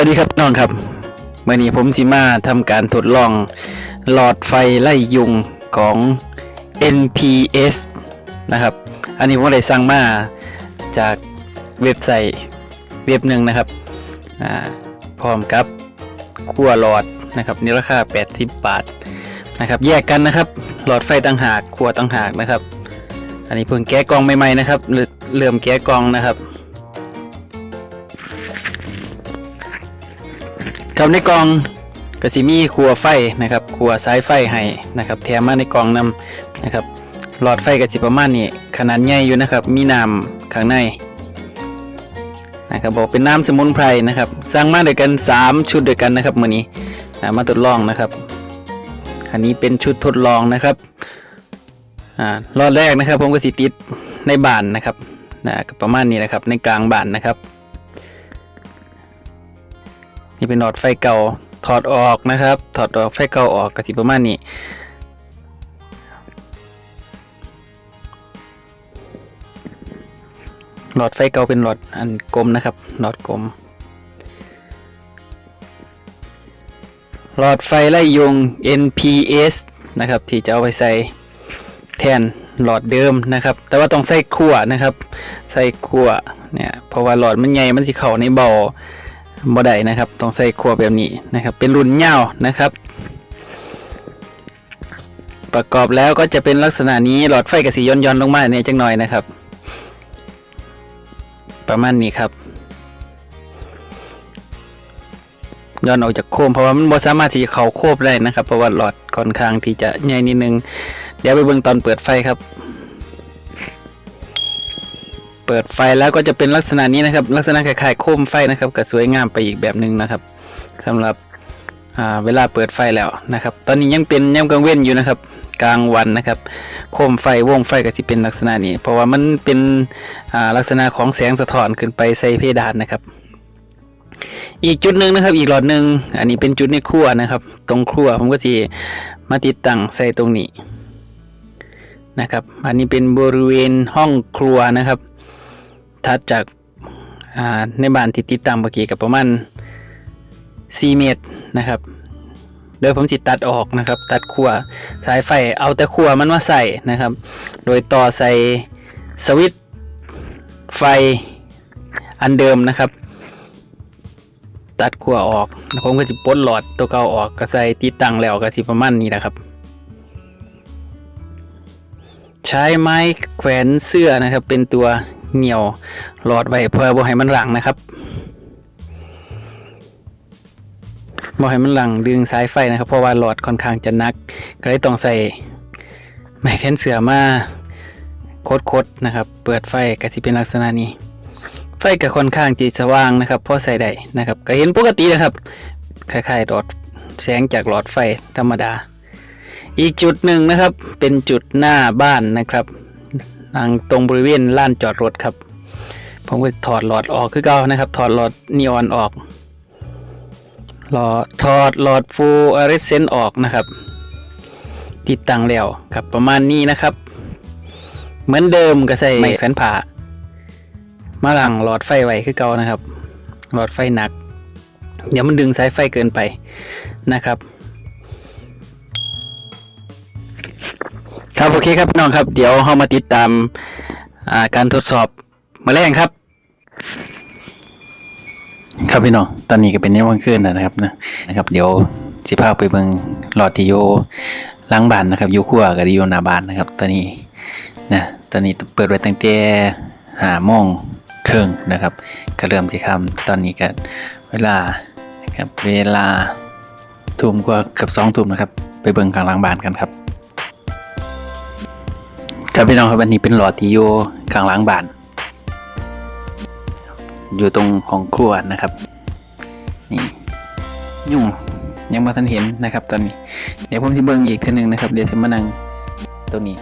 วัสดีครับน้องครับเมื่อนี้ผมสิมาทำการทดลองหลอดไฟไล่ยุงของ NPS นะครับ อันนี้ผมได้สั่งมาจากเว็บไซต์เว็บหนึ่งนะครับพร้อมกับขั้วหลอดนะครับนี่ราคา 80 บาทนะครับ แยกกันนะครับ หลอดไฟต่างหากขั้วต่างหากนะครับ อันนี้เพิ่งแกะกล่องใหม่ๆนะครับเริ่มเริ่มแกะกล่องนะครับ ครับในกล่องก็สิมีครัวไฟนะครับครัวสายไฟให้นะครับแถมมาในกล่องนำนะครับหลอดไฟก็สิประมาณนี้ขนาดใหญ่อยู่นะครับ มีน้ำข้างในนะครับบอกเป็นน้ำสมุนไพรนะครับ สร้างมาด้วยกัน 3 ชุดด้วยกันนะครับมื้อนี้มาทดลองนะครับ อันนี้เป็นชุดทดลองนะครับอ่ารอดแรกนะครับ ผมก็สิติดในบานนะครับนะก็ประมาณนี้นะครับในกลางบานนะครับ นี่เป็นหลอดไฟเก่าถอดออกนะครับ ถอดออกไฟเก่าออกกระสิประมาณนี้หลอดไฟเก่าเป็นหลอดอันกลมนะครับหลอดกลม หลอดไฟไล่ยุง NPS นะครับ ที่จะเอาไปใส่แทนหลอดเดิมนะครับ แต่ว่าต้องใส่ขั้วนะครับ ใส่ขั้วเนี่ยเพราะว่าหลอดมันใหญ่มันสิเข้าในเบา บ่ได้นะครับ ต้องใส่ขวแบบนี้นะครับ เป็นรุ่นยาวนะครับ ประกอบแล้วก็จะเป็นลักษณะนี้หลอดไฟกระสีย้อนย้อนๆลงมาเนี่ยจังหน่อยนะครับ ประมาณนี้ครับย้อนออกจากโคมเพราะว่ามันบ่สามารถที่จะเข้าโคบได้นะครับ เพราะว่าหลอดค่อนข้างที่จะใหญ่นิดนึง เดี๋ยวไปเบิ่งตอนเปิดไฟครับ เปิดไฟแล้วก็จะเป็นลักษณะนี้นะครับ ลักษณะคล้ายๆโคมไฟนะครับก็สวยงามไปอีกแบบหนึ่งนะครับสำหรับเวลาเปิดไฟแล้วนะครับ ตอนนี้ยังเป็นย่ำกลางเว้นอยู่นะครับ กลางวันนะครับ โคมไฟวงไฟก็จะเป็นลักษณะนี้ เพราะว่ามันเป็นลักษณะของแสงสะท้อนขึ้นไปใส่เพดานนะครับ อีกจุดหนึ่งนะครับ อีกหลอดหนึ่งอันนี้เป็นจุดในครัวนะครับ ตรงครัวผมก็จะมาติดตั้งใส่ตรงนี้นะครับ อันนี้เป็นบริเวณห้องครัวนะครับ ถัดจากในบ้านที่ติดตามเมื่อกี้กับประมาณ 4 เมตรนะครับ โดยผมสิตัดออกนะครับ ตัดขั้วสายไฟเอาแต่ขั้วมันมาใส่นะครับ โดยต่อใส่สวิตไฟอันเดิมนะครับ ตัดขั้วออกผมก็จะปลดหลอดตัวเก่าออกก็ใส่ติดตั้งแล้วก็สิประมาณนี้นะครับ ใช้ไม้แขวนเสื้อนะครับเป็นตัว เหนียวหลอดไว้เพื่อบ่ให้มันหลังนะครับบ่ให้มันหลังดึงสายไฟนะครับ เพราะว่าหลอดค่อนข้างจะนัก ก็เลยต้องใส่ไม้แขนเสือมาโคดๆนะครับ เปิดไฟก็สิเป็นลักษณะนี้ ไฟก็ค่อนข้างจีสว่างนะครับพอใส่ได้นะครับ ก็เห็นปกตินะครับคล้ายๆหลอดแสงจากหลอดไฟธรรมดา อีกจุดหนึ่งนะครับเป็นจุดหน้าบ้านนะครับ ทางตรงบริเวณลานจอดรถครับ ผมก็ถอดหลอดออกคือเก่านะครับ ถอดหลอดนีออนออก หลอดถอดหลอดฟูอเรสเซนออกนะครับ ติดตั้งแล้วครับประมาณนี้นะครับ เหมือนเดิมก็ใส่ไม้แขวนผ้ามาหลังหลอดไฟไว้คือเก่านะครับ หลอดไฟหนัก เดี๋ยวมันดึงสายไฟเกินไปนะครับ ครับโอเคครับพี่น้องครับ เดี๋ยวเรามาติดตามาการทดสอบมาแรงครับ ครับพี่น้องตอนนี้ก็เป็นยังวันคืนแล้วนะครับนะนะครับ เดี๋ยวสิพาพไปเบิงหลอดที่อยู่หล้างบ้านนะครับอยู่ครัวกับอยู่หน้าบ้านนะครับ ตอนนี้นะตอนนี้เปิดไว้ตั้งแต่หาโมงครึ่งนะครับก็เริ่มสิครับตอนนี้ก็เวลานะครับเวลาทุ่มกว่าเกือบสองทุ่มนะครับ ไปเบิงกลางล้างบ้านกันครับ ครับพี่น้องครับอันนี้เป็นหลอดที่อยู่ข้างหล้างบาน อยู่ตรงของครัวนะครับ นี่ยุ่งยังมาทันเห็นนะครับ ตอนนี้ เดี๋ยวผมจะเบิ่งอีกทีหนึ่งนะครับ เดี๋ยวจะมานั่งตรงนี้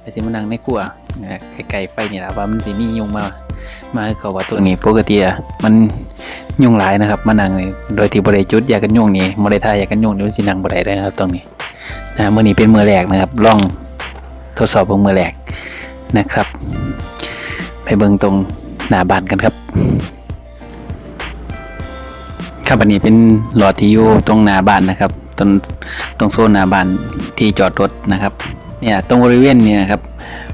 เดี๋ยวจะมานั่งในครัวนะไกลๆไฟนี่แหละว่ามันสิมียุ่งมา มาคือเขาว่าตัวนี้ปกติอะมันยุ่งหลายนะครับ มานั่งโดยที่บริจุดยากันยุ่งนี่บริทายยากันยุงนี่มันสินั่งบริได้นะครับ ตรงนี้นะเมื่อนี้เป็นเมื่อแรกนะครับลอง ทดสอบเบิ่งมือแรกนะครับ ไปเบิ่งตรงหน้าบ้านกันครับ ครับอันนี้เป็นหลอดที่อยู่ตรงหน้าบ้านนะครับ ตรงตรงโซนหน้าบ้านที่จอดรถนะครับ เนี่ยตรงบริเวณนี้นะครับ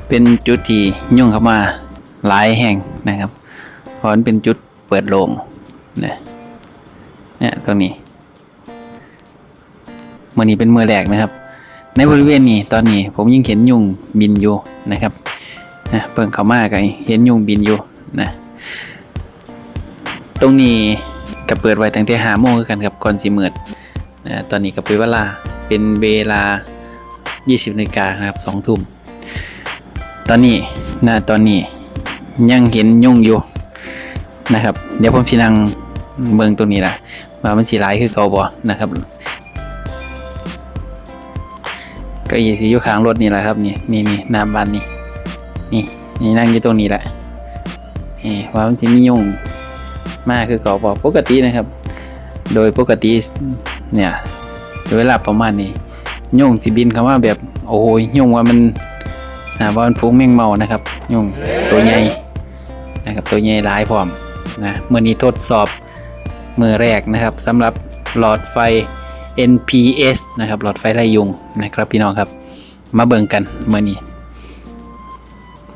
เป็นจุดที่ยุ่งเข้ามาหลายแห่งนะครับ เพราะมันเป็นจุดเปิดโล่งเนี่ยเนี่ยตรงนี้เมื่อนี้เป็นมือแรกนะครับ ในบริเวณนี้ตอนนี้ผมยังเห็นยุงบินอยู่นะครับนะเพิ่งเข้ามาก็เห็นยุงบินอยู่นะตรงนี้ก็เปิดไว้ตั้งแต่หาโมงกันครับก่อนสิมืดนะตอนนี้ก็เป็นเวลาเป็นเวลา 20นาฬิกานะครับ2ทุ่มตอนนี้นะตอนนี้ยังเห็นยุงอยู่นะครับ เดี๋ยวผมสินั่งเบิ่งตรงนี้ละว่ามันสิหลายคือเก่าบ่นะครับ ก็อีสีอยู่ข้างรถนี่แหละครับนี่นี่นี่หน้าบ้านนี่นี่นี่นั่งอยู่ตรงนี้แหละนี่ว่ามันจะมียุ่งมากคือเก่าบอกปกตินะครับ โดยปกติเนี่ยเวลาประมาณนี้ยุ่งสิบินคำว่าแบบโอ้ยยุ่งว่ามันอ่าว่ามันฟุ้งแมงเมานะครับ ยุ่งตัวใหญ่นะครับตัวใหญ่หลายพร้อมนะเมื่อนี้ทดสอบมือแรกนะครับสำหรับหลอดไฟ NPS นะครับหลอดไฟไล่ยุงนะครับพี่น้องครับ มาเบิ่งกันเมื่อนี้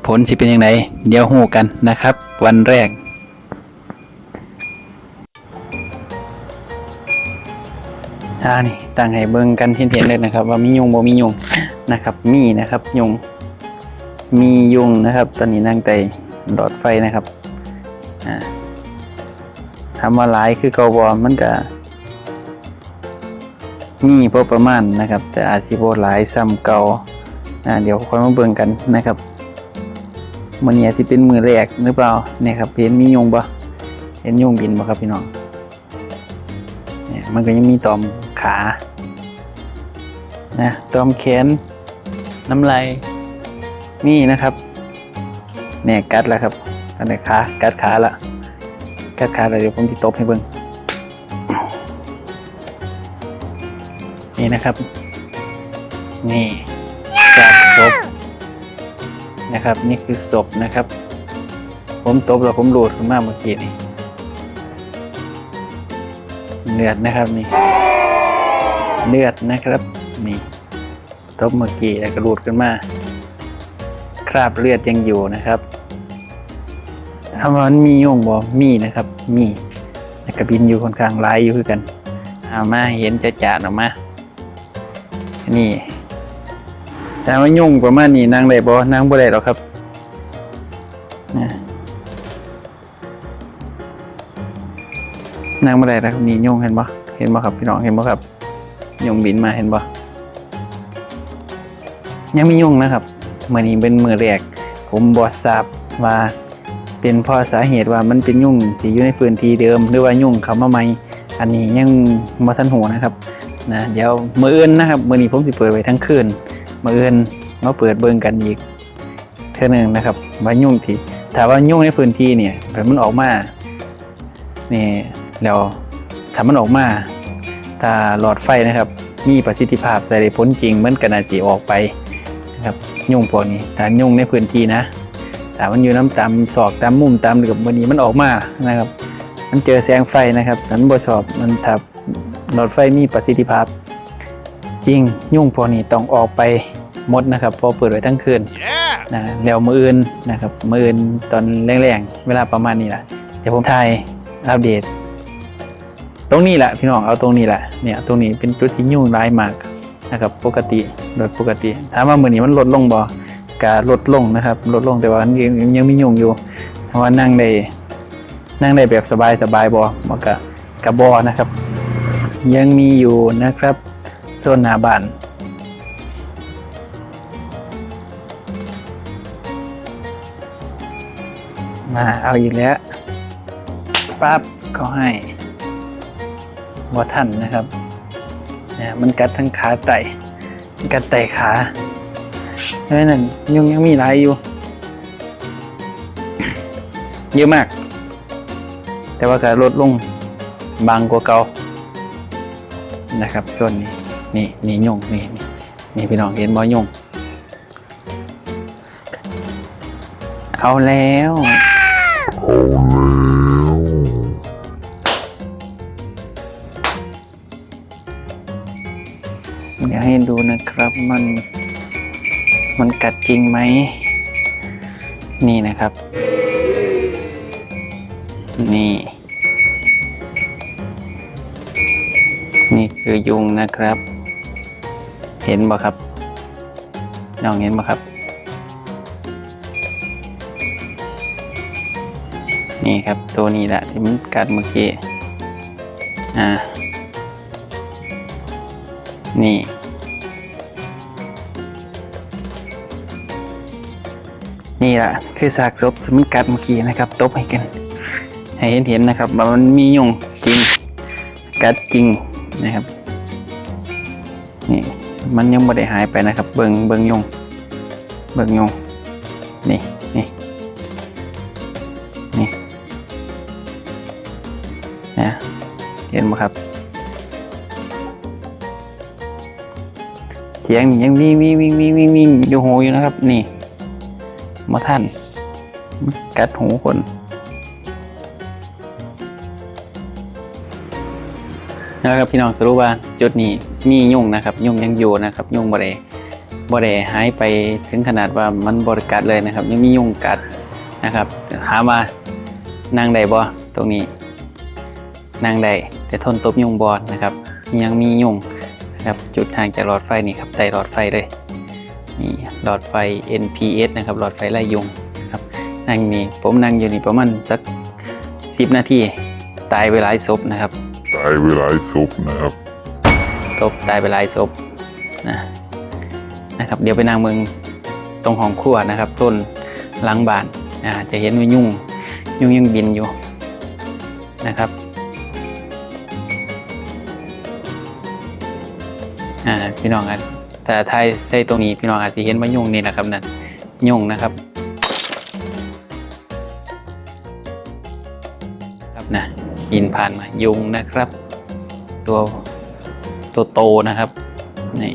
ผลสิเป็นยังไงเดี๋ยวหูกันนะครับ วันแรกอ่านี่ตั้งให้เบิ่งกันเห็นๆเลยนะครับ ว่ามียุงบ่มียุงนะครับ มีนะครับยุงมียุงนะครับ ตอนนี้นั่งแต่หลอดไฟนะครับอ่าทำว่าหลายคือเกาบอมันก็ มีพอประมาณนะครับ แต่อาจสิบ่หลายซ้ำเก่าอ่าเดี๋ยวค่อยมาเบิ่งกันนะครับมื้อนี้อาจสิเป็นมือแรกหรือเปล่าเนี่ยครับเห็นมียงบ่เห็นยงบินบ่ครับพี่น้องเนี่ยมันก็ยังมีตอมขานะตอมแขนน้ำลายนี่นะครับเนี่ยกัดแล้วครับอันนี้ขากัดขาละกัดขาแล้วเดี๋ยวผมจะตบให้เบิ่ง นี่นะครับ นี่จากศพนะครับ นี่คือศพนะครับ ผมตบแล้วผมหลุดขึ้นมาเมื่อกี้นี่เลือดนะครับนี่ เลือดนะครับนี่ตบเมื่อกี้แล้วก็หลุดขึ้นมา คราบเลือดยังอยู่นะครับถามว่ามันมีโยงบ่มีนะครับ มีแต่กระบินอยู่ค่อนข้างหลายอยู่คือกันเอามาเห็นจะจ่าออกมา นี่แต่ว่ายุ่งประมาณนี้นั่งได้บ่นั่งบ่ได้หรอกครับนะนั่งบ่ได้แล้วครับนี่ยุ่งเห็นบ่เห็นบ่ครับพี่น้องเห็นบ่ครับ ยุ่งบินมาเห็นบ่ยังไมียุ่งนะครับมื้อนี้เป็นมือแรกผมบ่ทราบว่าเป็นเพราะสาเหตุว่ามันเป็นยุ่งที่อยู่ในพื้นที่เดิม หรือว่ายุ่งเขามาใหม่อันนี้ยังบ่ทันหูนะครับ นะเดี๋ยวมืออื่นนะครับมือนี้ผมสิเปิดไว้ทั้งคืนมืออื่นมาเปิดเบิ่งกันอีกเท่านึงนะครับว่ายุ่งที่ถ้าว่ายุ่งในพื้นที่เนี่ยถ้ามันออกมานี่แล้วถ้ามันออกมาถ้าหลอดไฟนะครับ มีประสิทธิภาพใส่ได้ผลจริงมันก็น่าสิออกไปนะครับยุ่งพวกนี้ถ้ายุ่งในพื้นที่นะแต่มันอยู่น้ำตามศอกตามมุมตามกับวันนี้มันออกมานะครับ มันเจอแสงไฟนะครับนั้นบ่ชอบมันถ้า หลอดไฟมีประสิทธิภาพ จริงยุ่งพวกนี้ต้องออกไปหมดนะครับเพอเปิดไว้ทั้งคืนนะแล้วมืออื่นนะครับมืออื่นตอนแรงๆ เวลาประมาณนี้แหละเดี๋ยวผมถ่ายอัปเดต ตรงนี้แหละพี่น้องเอาตรงนี้แหละเนี่ยตรงนี้เป็นจุดที่ยุ่งร้ายมากนะครับปกติโดยปกติ ถามว่ามือนี้มันลดลงบ่กาลดลงนะครับลดลงแต่ว่ายังยังมียุ่งอยู่เพราะว่านั่งได้นั่งได้แบบสบายๆบ่มันก็กระบอนะครับ ยังมีอยู่นะครับโซนหน้าบ้านมาเอาอีกแล้วปั๊บเขาให้ว่าท่านนะครับเนี่ยมันกัดทั้งขาไต่กัดไต่ขาเพราะฉะนั้นยุงยังมีหลายอยู่ เยอะมาก แต่ว่าก็ลดลงบางกว่าเก่า นะครับส่วนนี้นี่นี่ยงนี่นี่นี่พี่น้องเห็นบ่ยง เอาแล้วเดี๋ยวให้ดูนะครับมันมันกัดจริงไหม นี่นะครับ นี่ นี่คือยุงนะครับ เห็นบ่ครับน้องเห็นบ่ครับ นี่ครับตัวนี้แหละที่มันกัดเมื่อกี้อ่านี่ นี่แหละคือซากศพที่มันกัดเมื่อกี้นะครับตบให้กันให้เห็นเห็นๆนะครับว่ามันมียุงจริงกัดจริง นะครับนี่มันยังไม่ได้หายไปนะครับ เบิงเบิงยง เบิงยงนี่นี่นี่นะเห็นไหมครับ เสียงยังวิ่งวิ่งวิ่งวิ่งวิ่งวิ่งอยู่หูอยู่นะครับ นี่มาท่านกัดหูคน นะครับพี่น้องสรุปว่าจุดนี้มียุ่งนะครับ ยุ่งยังอยู่นะครับ ยุ่งบริบริหายไปถึงขนาดว่ามันบริกัดเลยนะครับ ยังมียุ่งกัดนะครับหามานั่งได้บ่ตรงนี้นั่งได้แต่ทนตบยุ่งบอดนะครับ ยังมียุ่งนะครับจุดห่างจากหลอดไฟนี่ครับใต้หลอดไฟเลยนี่หลอดไฟ NPS นะครับหลอดไฟไล่ยุงนะครับนั่งนี่ผมนั่งอยู่นี่ประมาณสักสิบนาทีตายไปหลายศพนะครับ ตายเวลาซุปนะครับศพตายไปหลายศพนะนะครับ เดี๋ยวไปนั่งเมืองตรงห้องครัวนะครับต้นหลังบ้านนะจะเห็นว่ายุ่งยุ่งยังบินอยู่นะครับอ่าพี่น้องอาจแต่ถ้าใส่ตรงนี้พี่น้องอาจจะเห็นว่ายุงนี่นะครับนั่นยุงนะครับ ครับนะ ยินผ่านมายุงนะครับ ตัวตัวโตนะครับนี่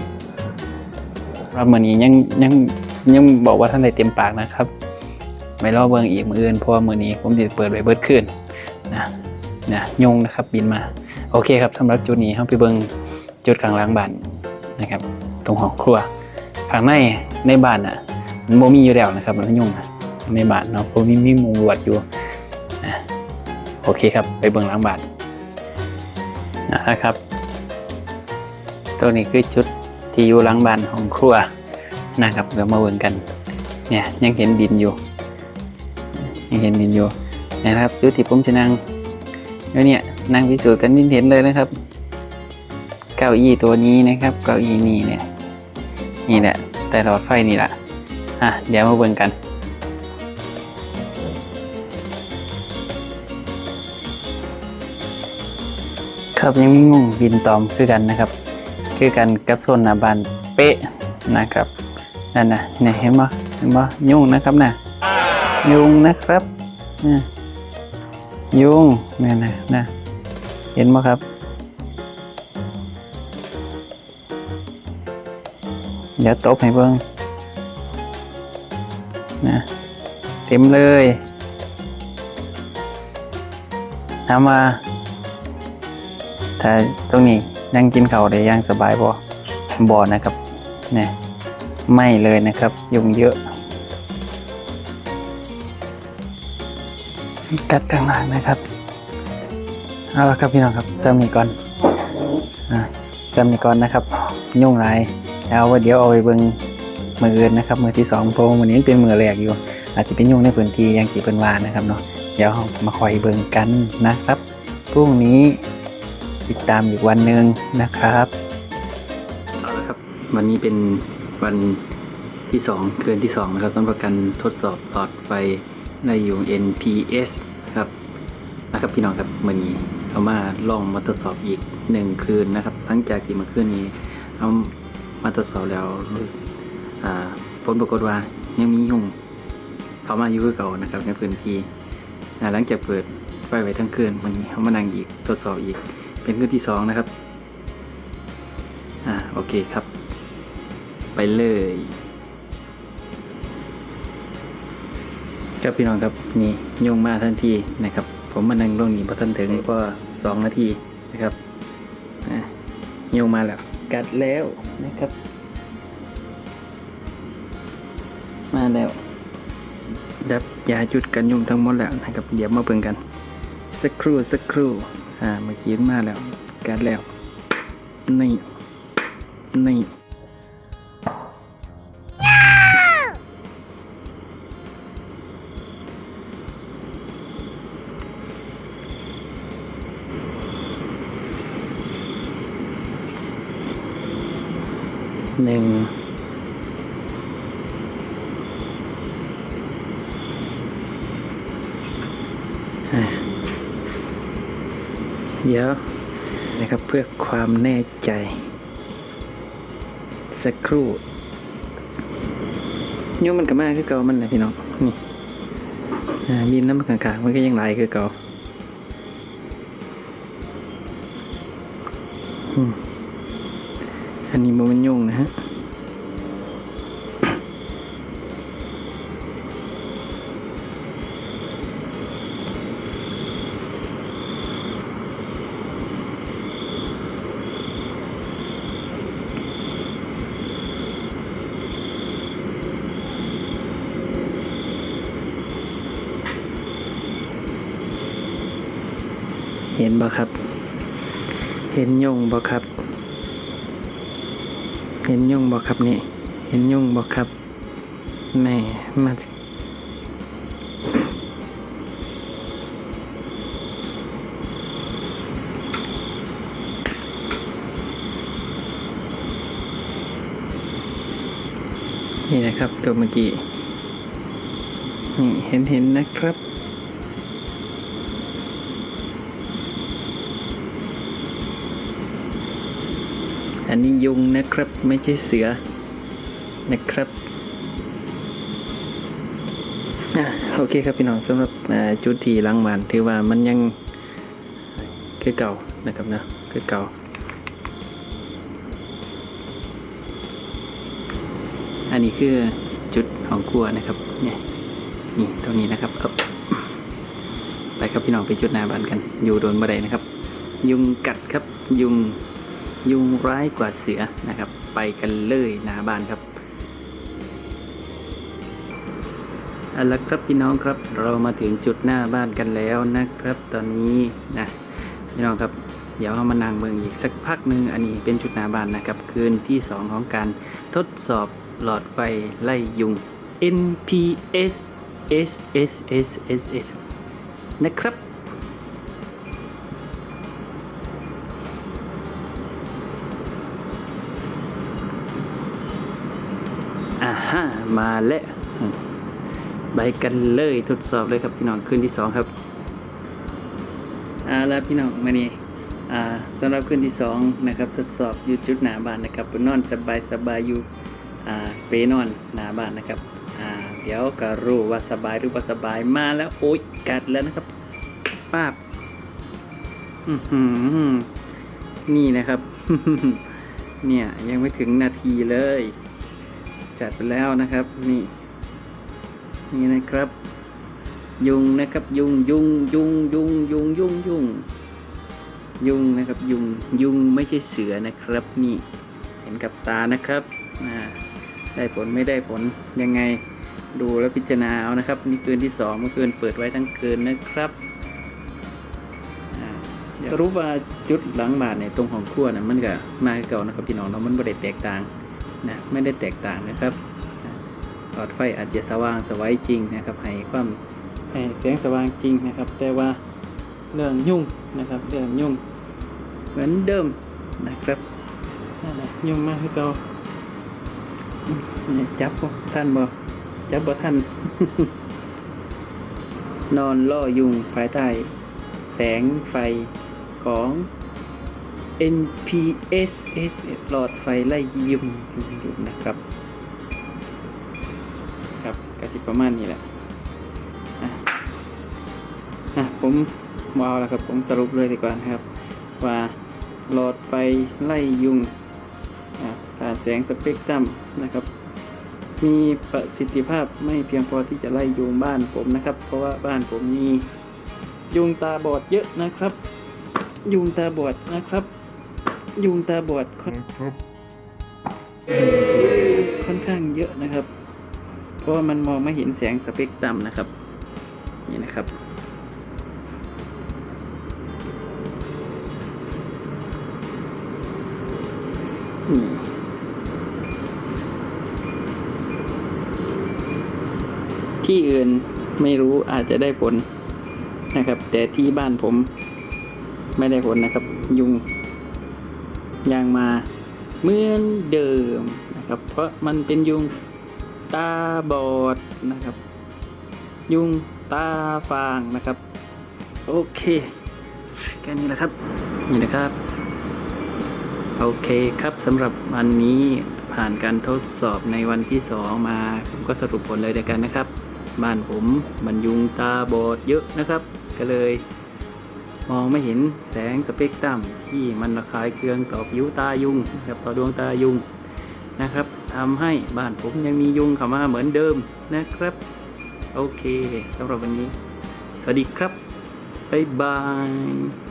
ว่ามือนี้ยังยังยังบอกว่าท่านได้เต็มปากนะครับไม่รอเบิ่งอีกมืออื่นเพราะว่ามือนี้ผมจะเปิดไว้เบิดขึ้นนะนะยุงนะครับบินมา โอเคครับสำหรับจุดนี้เราไปเบิ่งจุดกลางล้างบ้านนะครับ ตรงห้องครัวข้างในในบ้านอะมันโมมีอยู่แล้วนะครับมันยุงในบ้านเนาะผมมีมีมุงลวดอยู่ โอเคครับ ไปเบิ่งหล้างบานนะครับ ตัวนี้คือจุดที่อยู่หล้างบานของครัวนะครับเดี๋ยวมาเบิ่งกัน เนี่ยยังเห็นดินอยู่ ยังเห็นดินอยู่นะครับจุดที่ผมจะนั่งแล้วเนี่ยนั่งพิสูจน์กันเห็นเลยนะครับ เก้าอี้ตัวนี้นะครับ เก้าอี้นี่เนี่ยนี่แหละแต่หลอดไฟนี่แหละอะเดี๋ยวมาเบิ่งกัน ครับยังมีงูบินตอมคือกันนะครับ คือกันกับโซนหน้าบ้านเป๊ะนะครับนั่นนะเนี่ยเห็นบ่เห็นบ่ยุงนะครับนะยุงนะครับนะยุงนี่นนะนะเห็นบ่ครับเดี๋ยวตบให้เบิ่งนะเต็มเลยถามว่า ถ้าตรงนี้นั่งกินเขาวได้อย่างสบายบ่บ่นะครับเนี่ยไม่เลยนะครับ ยุงเยอะ กัดกลางหลังนะครับ เอาละครับพี่น้องครับจำนี้ก่อนอ่าจำนี้ก่อนนะครับ ยุ่งไรเอาไว้เดี๋ยวเอาไปเบิ่งมืออื่นนะครับ มือที่สองเพราะว่ามือนี้เป็นมือแรกอยู่ อาจจะเป็นยุ่งในพื้นที่ยังกี่เป็นวานะครับเนาะเดี๋ยวมาคอยเบิ่งกันนะครับพรุ่งนี้ ติดตามอีกวันหนึ่งนะครับเอาละครับ วันนี้เป็นวันที่สองคืนที่สองนะครับสำหรับการทดสอบหลอดไฟในยุง NPS ครับนะครับพี่น้องครับวันนี้เอามาลองมาทดสอบอีกหนึ่งคืนนะครับหลังจากที่เมื่อคืนนี้เอามาทดสอบแล้วผลปรากฏว่ายังมียุงเข้ามาอยู่คือเก่านะครับในพื้นที่หลังจากเปิดไฟไว้ทั้งคืนวันนี้เขามานั่งอีกทดสอบอีก เป็นคืนที่สองนะครับ อ่า โอเคครับ ไปเลยครับพี่น้องครับ นี่โยงมาทันทีนะครับ ผมมานั่งลงนี่พอทันถึงก็สองนาทีนะครับอะโยงมาแล้ว กัดแล้วนะครับ มาแล้วดับยาจุดกันยุงทั้งหมดแล้วนะครับ เดี๋ยวมาเบิ่งกัน สักครู่สักครู่อ่าเมื่อกี้มาแล้วกัดแล้วนี่นี่หนึ่ง อะเดี๋ยวนะครับเพื่อความแน่ใจ สักครู่ยุ่มันก็มาคือเก่ามันแหละพี่น้องนี่บินน้ำกลางๆมันก็ยังไหลคือเก่าอันนี้มันยุ่ง ห็นบ่ครับ เห็นยุงบ่ครับ เห็นยุงบ่ครับนี่ เห็นยุงบ่ครับแม่มาสินี่นะครับตัวเมื่อกี้นี่เห็นเห็นนะครับ อันนี้ยุงนะครับไม่ใช่เสือนะครับอะโอเคครับพี่น้องสำหรับจุดที่ล้างบานถือว่ามันยังคือเก่านะครับนะคือเก่าอันนี้คือจุดของครัวนะครับเนี่ยนี่ตรงนี้นะครับไปครับพี่น้องไปจุดหน้าบ้านกัน อยู่โดนบันไดนะครับ ยุงกัดครับยุง ยุงร้ายกว่าเสือนะครับ ไปกันเลยหนาบ้านครับเอาละครับพี่น้องครับเรามาถึงจุดหน้าบ้านกันแล้วนะครับตอนนี้นะพี่น้องครับเดี๋ยวเรามานั่งเบิ่งอีกสักพักหนึ่งอันนี้เป็นจุดหน้าบ้านนะครับ คืนที่ 2 ของการทดสอบหลอดไฟไล่ยุง NPS S S S S S นะครับ มาแล้วอืมไปกันเลยทดสอบเลยครับพี่น้องคืนที่สองครับอ่าแล้วพี่น้องมานี่อ่าสำหรับคืนที่สองนะครับ ทดสอบอยู่จุดหนาบ้านนะครับนอนสบายสบายอยู่อ่าเปนอนหนาบ้านนะครับอ่าเดี๋ยวก็รู้ว่าสบายหรือว่าสบายมาแล้วโอ๊ยกัดแล้วนะครับป้าบอือหือนี่นะครับ เนี่ยยังไม่ถึงนาทีเลย จัดไปแล้วนะครับนี่นี่นะครับ ยุงนะครับยุงยุงยุงยุงยุงยุงยุงยุงนะครับยุงยุงไม่ใช่เสือนะครับนี่เห็นกับตานะครับอ่าได้ผลไม่ได้ผลยังไงดูแล้วพิจารณาเอานะครับ นี่คืนที่สองเมื่อคืนเปิดไว้ทั้งคืนนะครับอ่าสรุปว่าจุดหลังบาทในยตรงของขั้วนะมันก็มาเก่านะครับพี่น้องเนาะมันไม่ได้แตกต่าง นะไม่ได้แตกต่างนะครับอ่าหลอดไฟอาจจะสว่างสวัยจริงนะครับให้ความให้แสงสว่างจริงนะครับ แต่ว่าเรื่องยุ่งนะครับเรื่องยุ่งเหมือนเดิมนะครับนั่นแหละยุ่งมากคือเก่าอืมนี่จับบ่ท่านบ่จับบ่ท่าน นอนล่อยุงภายใต้ แสงไฟของ NPS หลอดไฟไล่ยุงอยู่นะครับครับกสิประมาณนี้แหละอะผมวาแล้วครับ ผมสรุปเลยดีกว่านะครับ ว่าหลอดไฟไล่ยุงผ่านแสงสเปกตรัมนะครับ มีประสิทธิภาพไม่เพียงพอที่จะไล่ยุงบ้านผมนะครับ เพราะว่าบ้านผมมียุงตาบอดเยอะนะครับ ยุงตาบอดนะครับ ยุงตาบอดค่อนค่อนข้างเยอะนะครับ เพราะว่ามันมองไม่เห็นแสงสเปกตรัมนะครับ นี่นะครับนี่ที่อื่นไม่รู้อาจจะได้ผลนะครับ แต่ที่บ้านผมไม่ได้ผลนะครับ ยุง ยังมาเหมือนเดิมนะครับ เพราะมันเป็นยุงตาบอดนะครับ ยุงตาฟางนะครับ โอเคแค่นี้แหละครับ นี่นะครับ โอเคครับสำหรับวันนี้ผ่านการทดสอบในวันที่สองมา ผมก็สรุปผลเลยเดียวกันนะครับ บ้านผมมันยุงตาบอดเยอะนะครับ ก็เลย มองไม่เห็นแสงสเปกตรัมที่มันระคายเคืองต่อผิวตายุงกับต่อดวงตายุงนะครับทำให้บ้านผมยังมียุงเข้ามาเหมือนเดิมนะครับ โอเคสำหรับวันนี้ สวัสดีครับ บ๊ายบาย